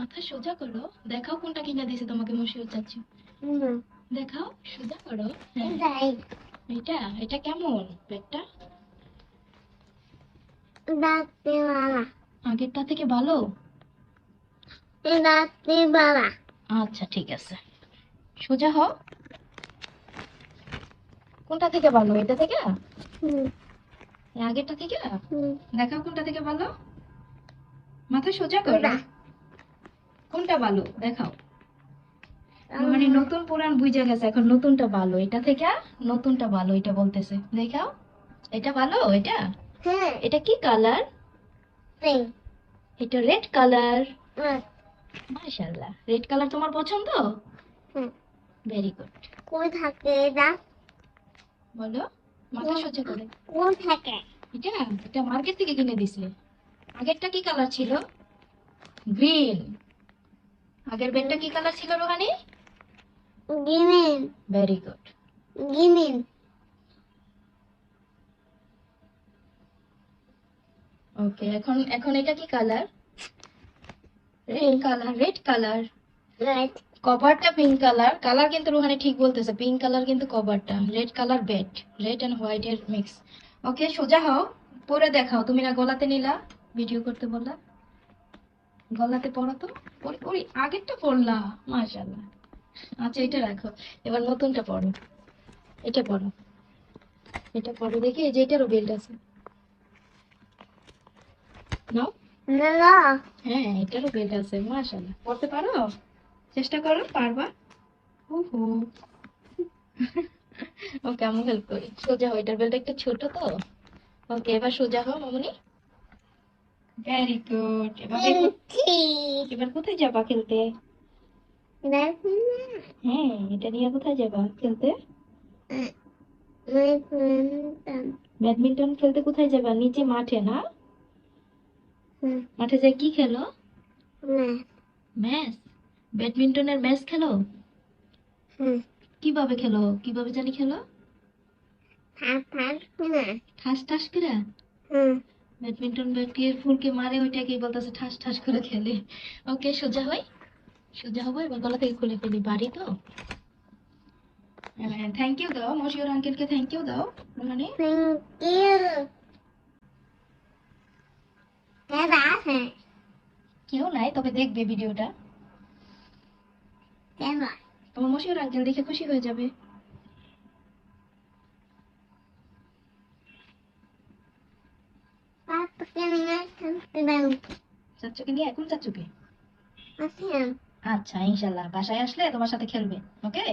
মাথা সোজা করো। দেখাও কোনটা কিনে দিয়েছে তোমাকে মশিউর চাচ্ছু দেখাও সোজা করো হ্যাঁ। এটা এটা? কেমন ব্যাগটা? আগেরটা থেকে ভালো? আচ্ছা ঠিক আছে। সোজা হও। কোনটা থেকে ভালো এটা থেকে? আগেরটা থেকে? দেখাও কোনটা থেকে ভালো। মাথা সোজা করো। কোনটা ভালো? দেখাও। মানে নতুন পুরান বুঝে গেছে এখন নতুনটা ভালো। এটা থেকে নতুনটা ভালো এটা বলতেছে। দেখাও। এটা ভালো এটা? হ্যাঁ। এটা কি কালার? এটা রেড কালার। মাশাআল্লাহ। রেড কালার তোমার পছন্দ? হুম ভেরি গুড কোন থাকে এটা? বলো মাথা সোজা করে। কোন থাকে? এটা এটা মার্কেট থেকে কিনে দিছে। আগেরটা কি কালার ছিল? গ্রিন। আগের বেডটা কি কালার ছিল রোহানি? গিমিন ভেরি গুড গিমিন ওকে এখন এখন এটা কি colour red colour red colour right কভারটা পিঙ্ক কালার কালার কিন্তু রুহানি ঠিক বলতেছে পিঙ্ক কালার কিন্তু কভারটা red colour bed red and white এর মিক্স ওকে সোজা হও পরে দেখাও। তুমি না গলাতে নিলা ভিডিও করতে বললা। গলাতে পড়ো তো? পরি আগেরটা পড়লা মাশাআল্লাহ। আচ্ছা এটা রাখো। এবার নতুনটা পড়ো। এটা পড়ো। এটা পড়ো দেখি এই যে এটারও বেল্ট আছে। নাও। না হ্যাঁ এটারও বেল্ট আছে মাশাআল্লাহ। পড়তে পারো? চেষ্টা করো পারবা? ওহো ওকে আমি হেল্প করি। সোজা হও এটার বেলটা একটু ছোট তো। ওকে এবার সোজা হও মামুনি। ভেরি গুড ঠিক এবার কোথায় যাবা খেলতে? হ্যাঁ এটা নিয়ে কোথায় যাবা খেলতে? ব্যাডমিন্টন খেলতে কোথায় যাবা? নিচে মাঠে না? মাঠে যাই কি খেলো? ম্যাচ? ব্যাডমিন্টনের ম্যাচ খেলো? কীভাবে খেলো? কীভাবে জানি খেলো? ঠাস ঠাস করে? ব্যাডমিন্টন ব্যাটকে ফুলকে মারে ওইটাকেই বলতেছে ঠাস ঠাস করে খেলে। ওকে সোজা হয় সোজা হব এবার গলা থেকে খুলে ফেলি বাড়ি তো? থ্যাংক ইউ দাও মশিউর আঙ্কেলকে থ্যাংক ইউ দাও মানে কেউ নাই তবে দেখবে ভিডিওটা তোমার মশিউর আঙ্কেল দেখে খুশি হয়ে যাবে। চাচুকে নিয়ে? এখন চাচুকে? আচ্ছা ইনশাল্লাহ। বাসায় আসলে তোমার সাথে খেলবে ওকে?